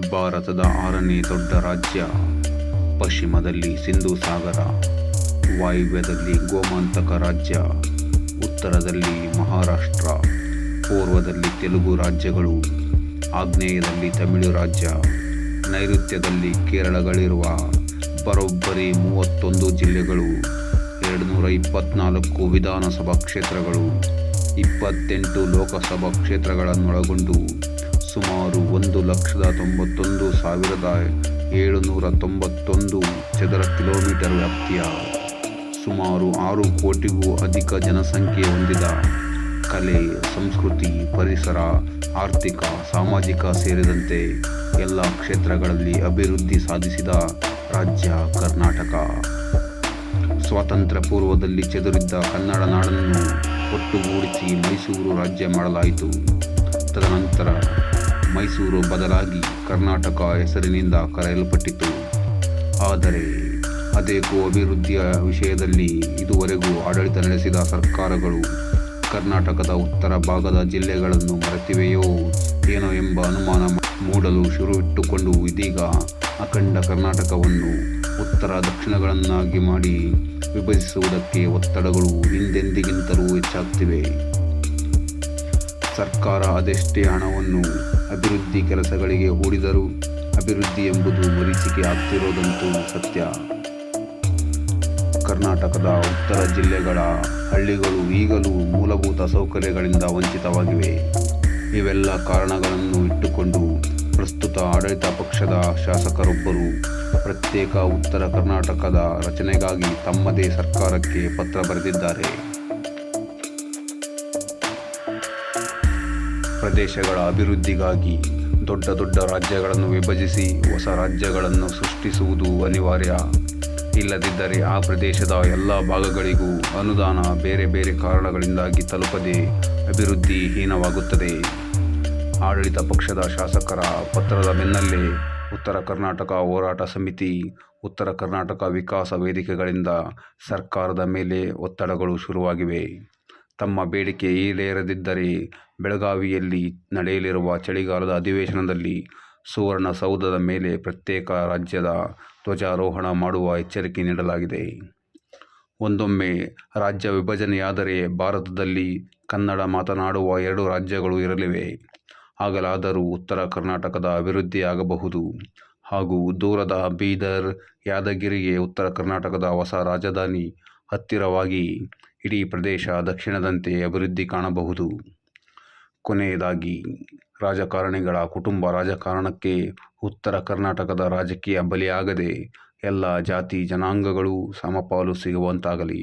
ಭಾರತದ ಆರನೇ ದೊಡ್ಡ ರಾಜ್ಯ. ಪಶ್ಚಿಮದಲ್ಲಿ ಸಿಂಧೂ ಸಾಗರ, ವಾಯುವ್ಯದಲ್ಲಿ ಗೋಮಾಂತಕ ರಾಜ್ಯ, ಉತ್ತರದಲ್ಲಿ ಮಹಾರಾಷ್ಟ್ರ, ಪೂರ್ವದಲ್ಲಿ ತೆಲುಗು ರಾಜ್ಯಗಳು, ಆಗ್ನೇಯದಲ್ಲಿ ತಮಿಳು ರಾಜ್ಯ, ನೈಋತ್ಯದಲ್ಲಿ ಕೇರಳಗಳಿರುವ ಬರೋಬ್ಬರಿ ಮೂವತ್ತೊಂದು ಜಿಲ್ಲೆಗಳು ಎರಡು ನೂರ ಇಪ್ಪತ್ನಾಲ್ಕು ವಿಧಾನಸಭಾ ಕ್ಷೇತ್ರಗಳು, ಇಪ್ಪತ್ತೆಂಟು ಲೋಕಸಭಾ ಕ್ಷೇತ್ರಗಳನ್ನೊಳಗೊಂಡು ಸುಮಾರು ಒಂದು ಲಕ್ಷದ ತೊಂಬತ್ತೊಂದು ಸಾವಿರದ ಏಳುನೂರ ತೊಂಬತ್ತೊಂದು ಚದರ ಕಿಲೋಮೀಟರ್ ವ್ಯಾಪ್ತಿಯ ಸುಮಾರು ಆರು ಕೋಟಿಗೂ ಅಧಿಕ ಜನಸಂಖ್ಯೆ ಹೊಂದಿದ ಕಲೆ, ಸಂಸ್ಕೃತಿ, ಪರಿಸರ, ಆರ್ಥಿಕ, ಸಾಮಾಜಿಕ ಸೇರಿದಂತೆ ಎಲ್ಲ ಕ್ಷೇತ್ರಗಳಲ್ಲಿ ಅಭಿವೃದ್ಧಿ ಸಾಧಿಸಿದ ರಾಜ್ಯ ಕರ್ನಾಟಕ. ಸ್ವಾತಂತ್ರ್ಯ ಪೂರ್ವದಲ್ಲಿ ಚದುರಿದ್ದ ಕನ್ನಡ ನಾಡನ್ನು ಒಟ್ಟುಗೂಡಿಸಿ ಮೈಸೂರು ರಾಜ್ಯ ಮಾಡಲಾಯಿತು. ತದನಂತರ ಮೈಸೂರು ಬದಲಾಗಿ ಕರ್ನಾಟಕ ಹೆಸರಿನಿಂದ ಕರೆಯಲ್ಪಟ್ಟಿತು. ಆದರೆ ಅದೇಕೋ ಅಭಿವೃದ್ಧಿಯ ವಿಷಯದಲ್ಲಿ ಇದುವರೆಗೂ ಆಡಳಿತ ನಡೆಸಿದ ಸರ್ಕಾರಗಳು ಕರ್ನಾಟಕದ ಉತ್ತರ ಭಾಗದ ಜಿಲ್ಲೆಗಳನ್ನು ಮರೆತಿವೆಯೋ ಏನೋ ಎಂಬ ಅನುಮಾನ ಮೂಡಲು ಶುರುವಿಟ್ಟುಕೊಂಡು ಇದೀಗ ಅಖಂಡ ಕರ್ನಾಟಕವನ್ನು ಉತ್ತರ ದಕ್ಷಿಣಗಳನ್ನಾಗಿ ಮಾಡಿ ವಿಭಜಿಸುವುದಕ್ಕೆ ಒತ್ತಡಗಳು ಹಿಂದೆಂದಿಗಿಂತಲೂ ಹೆಚ್ಚಾಗ್ತಿವೆ. ಸರ್ಕಾರ ಅದೆಷ್ಟೇ ಹಣವನ್ನು ಅಭಿವೃದ್ಧಿ ಕೆಲಸಗಳಿಗೆ ಹೂಡಿದರೂ ಅಭಿವೃದ್ಧಿ ಎಂಬುದು ಮರೀಚಿಕೆ ಆಗ್ತಿರೋದಂತೂ ಸತ್ಯ. ಕರ್ನಾಟಕದ ಉತ್ತರ ಜಿಲ್ಲೆಗಳ ಹಳ್ಳಿಗಳು ಈಗಲೂ ಮೂಲಭೂತ ಸೌಕರ್ಯಗಳಿಂದ ವಂಚಿತವಾಗಿವೆ. ಇವೆಲ್ಲ ಕಾರಣಗಳನ್ನು ಇಟ್ಟುಕೊಂಡು ಪ್ರಸ್ತುತ ಆಡಳಿತ ಪಕ್ಷದ ಶಾಸಕರೊಬ್ಬರು ಪ್ರತ್ಯೇಕ ಉತ್ತರ ಕರ್ನಾಟಕದ ರಚನೆಗಾಗಿ ತಮ್ಮದೇ ಸರ್ಕಾರಕ್ಕೆ ಪತ್ರ ಬರೆದಿದ್ದಾರೆ. ಪ್ರದೇಶಗಳ ಅಭಿವೃದ್ಧಿಗಾಗಿ ದೊಡ್ಡ ದೊಡ್ಡ ರಾಜ್ಯಗಳನ್ನು ವಿಭಜಿಸಿ ಹೊಸ ರಾಜ್ಯಗಳನ್ನು ಸೃಷ್ಟಿಸುವುದು ಅನಿವಾರ್ಯ. ಇಲ್ಲದಿದ್ದರೆ ಆ ಪ್ರದೇಶದ ಎಲ್ಲ ಭಾಗಗಳಿಗೂ ಅನುದಾನ ಬೇರೆ ಬೇರೆ ಕಾರಣಗಳಿಂದಾಗಿ ತಲುಪದೆ ಅಭಿವೃದ್ಧಿ ಹೀನವಾಗುತ್ತದೆ. ಆಡಳಿತ ಪಕ್ಷದ ಶಾಸಕರ ಪತ್ರದ ಬೆನ್ನಲ್ಲೇ ಉತ್ತರ ಕರ್ನಾಟಕ ಹೋರಾಟ ಸಮಿತಿ, ಉತ್ತರ ಕರ್ನಾಟಕ ವಿಕಾಸ ವೇದಿಕೆಗಳಿಂದ ಸರ್ಕಾರದ ಮೇಲೆ ಒತ್ತಡಗಳು ಶುರುವಾಗಿವೆ. ತಮ್ಮ ಬೇಡಿಕೆ ಈಡೇರದಿದ್ದರೆ ಬೆಳಗಾವಿಯಲ್ಲಿ ನಡೆಯಲಿರುವ ಚಳಿಗಾಲದ ಅಧಿವೇಶನದಲ್ಲಿ ಸುವರ್ಣಸೌಧದ ಮೇಲೆ ಪ್ರತ್ಯೇಕ ರಾಜ್ಯದ ಧ್ವಜಾರೋಹಣ ಮಾಡುವ ಎಚ್ಚರಿಕೆ ನೀಡಲಾಗಿದೆ. ಒಂದೊಮ್ಮೆ ರಾಜ್ಯ ವಿಭಜನೆಯಾದರೆ ಭಾರತದಲ್ಲಿ ಕನ್ನಡ ಮಾತನಾಡುವ ಎರಡು ರಾಜ್ಯಗಳು ಇರಲಿವೆ. ಆಗಲಾದರೂ ಉತ್ತರ ಕರ್ನಾಟಕದ ಅಭಿವೃದ್ಧಿಯಾಗಬಹುದು. ಹಾಗೂ ದೂರದ ಬೀದರ್, ಯಾದಗಿರಿಗೆ ಉತ್ತರ ಕರ್ನಾಟಕದ ಹೊಸ ರಾಜಧಾನಿ ಹತ್ತಿರವಾಗಿ ಇಡೀ ಪ್ರದೇಶ ದಕ್ಷಿಣದಂತೆ ಅಭಿವೃದ್ಧಿ ಕಾಣಬಹುದು. ಕೊನೆಯದಾಗಿ, ರಾಜಕಾರಣಿಗಳ ಕುಟುಂಬ ರಾಜಕಾರಣಕ್ಕೆ ಉತ್ತರ ಕರ್ನಾಟಕದ ರಾಜಕೀಯ ಬಲಿಯಾಗದೆ ಎಲ್ಲ ಜಾತಿ ಜನಾಂಗಗಳೂ ಸಮಪಾಲು ಸಿಗುವಂತಾಗಲಿ.